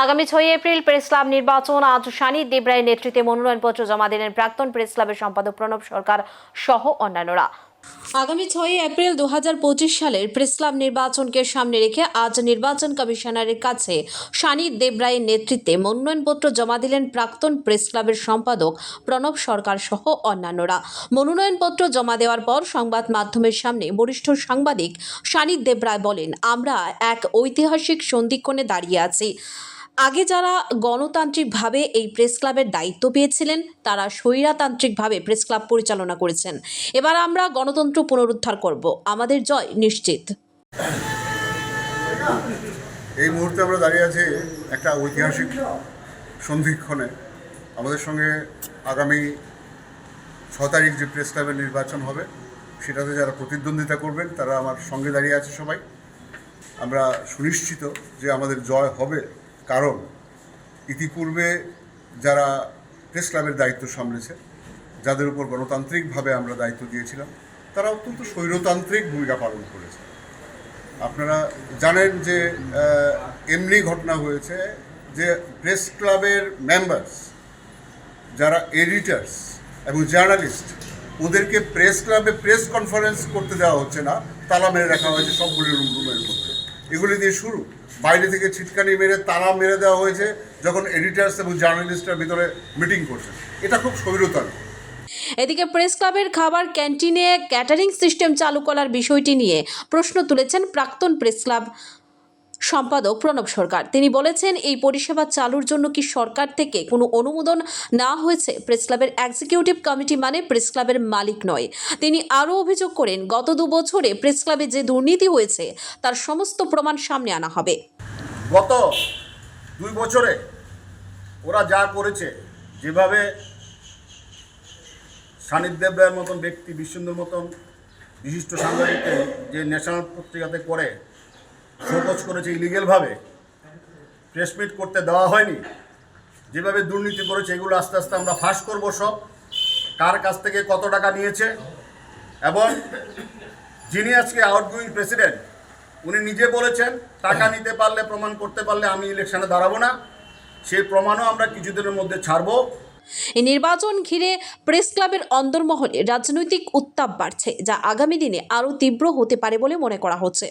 আগামী ছয় April press club নির্বাচন, আজ সানি দেবরায়ের নেতৃত্বে মনোনয়নপত্র জমা দিলেন প্রাক্তন প্রেস ক্লাবের সম্পাদক প্রণব সরকার সহ অন্যান্যরা। আগামী ছয়ই এপ্রিল দু হাজার পঁচিশ সালের প্রেস ক্লাব নির্বাচনকে সামনে রেখে আজ নির্বাচন কমিশনারের কাছে সানি দেবরায়ের নেতৃত্বে মনোনয়নপত্র জমা দিলেন প্রাক্তন প্রেস ক্লাবের সম্পাদক প্রণব সরকার সহ অন্যান্যরা। মনোনয়নপত্র জমা দেওয়ার পর সংবাদ মাধ্যমের সামনে বরিষ্ঠ সাংবাদিক সানি দেবরায় বলেন, আমরা এক ঐতিহাসিক সন্ধিক্ষণে দাঁড়িয়ে আছি। আগে যারা গণতান্ত্রিকভাবে এই প্রেস ক্লাবের দায়িত্ব পেয়েছিলেন, তারা স্বৈরাতান্ত্রিকভাবে প্রেস ক্লাব পরিচালনা করেছেন। এবার আমরা গণতন্ত্র পুনরুদ্ধার করব। আমাদের জয় নিশ্চিত। এই মুহূর্তে আমরা দাঁড়িয়ে আছি একটা ঐতিহাসিক সন্ধিক্ষণে। আমাদের সঙ্গে আগামী ছ তারিখ যে প্রেস ক্লাবের নির্বাচন হবে, সেটাতে যারা প্রতিদ্বন্দ্বিতা করবেন, তারা আমার সঙ্গে দাঁড়িয়ে আছে সবাই। আমরা সুনিশ্চিত যে আমাদের জয় হবে। কারণ ইতিপূর্বে যারা প্রেস ক্লাবের দায়িত্ব সামলেছে, যাদের উপর গণতান্ত্রিকভাবে আমরা দায়িত্ব দিয়েছিলাম, তারা অত্যন্ত স্বৈরতান্ত্রিক ভূমিকা পালন করেছে। আপনারা জানেন যে এমনি ঘটনা হয়েছে যে প্রেস ক্লাবের মেম্বার্স যারা এডিটার্স এবং জার্নালিস্ট ওদেরকে প্রেস ক্লাবে প্রেস কনফারেন্স করতে দেওয়া হচ্ছে না, তালা মেরে রাখা হয়েছে সবগুলি রুম রুমের মধ্যে। এগুলি দিয়ে শুরু। বাইরে থেকে ছিটকানি মেরে তারা মেরে দেওয়া হয়েছে যখন এডিটার্স এবং জার্নালিস্টরা ভিতরে মিটিং করছে। এটা খুব সৈরতাল এদিকে প্রেস ক্লাবের খাবার ক্যান্টিনে ক্যাটারিং সিস্টেম চালু করার বিষয়টি নিয়ে প্রশ্ন তুলেছেন প্রাক্তন প্রেস ক্লাব সম্পাদক প্রণব সরকার। তিনি বলেছেন, এই পরিষেবা চালুর জন্য কি সরকার থেকে কোনো অনুমোদন না হয়েছে? প্রেস ক্লাবের এক্সিকিউটিভ কমিটি মানে প্রেস ক্লাবের মালিক নয়। তিনি আরও অভিযোগ করেন, গত দু বছরে প্রেস ক্লাবে যে দুর্নীতি হয়েছে, তার সমস্ত প্রমাণ সামনে আনা হবে। গত দুই বছরে ওরা যা করেছে, যেভাবে সান্নিধ্যেব রায়ের মতন ব্যক্তি বিশ্বন্দর মতন বিশিষ্ট সাংবাদিককে যে ন্যাশনাল পত্রিকাতে করে শোকজ করেছে ইলিগেলভাবে প্রেস মিট করতে দেওয়া হয়নি। যেভাবে দুর্নীতি করেছে, এগুলো আস্তে আস্তে আমরা ফাঁস করব সব। কার কাছ থেকে কত টাকা নিয়েছে? এবং যিনি আজকে আউটগোয়িং প্রেসিডেন্ট উনি নিজে বলেছেন, টাকা নিতে পারলে, প্রমাণ করতে পারলে আমি ইলেকশনে দাঁড়াবো না। সেই প্রমাণও আমরা কিছুদিনের মধ্যে ছাড়বো। এই নির্বাচন ঘিরে প্রেস ক্লাবের অন্দরমহলে রাজনৈতিক উত্তাপ বাড়ছে, যা আগামী দিনে আরও তীব্র হতে পারে বলে মনে করা হচ্ছে।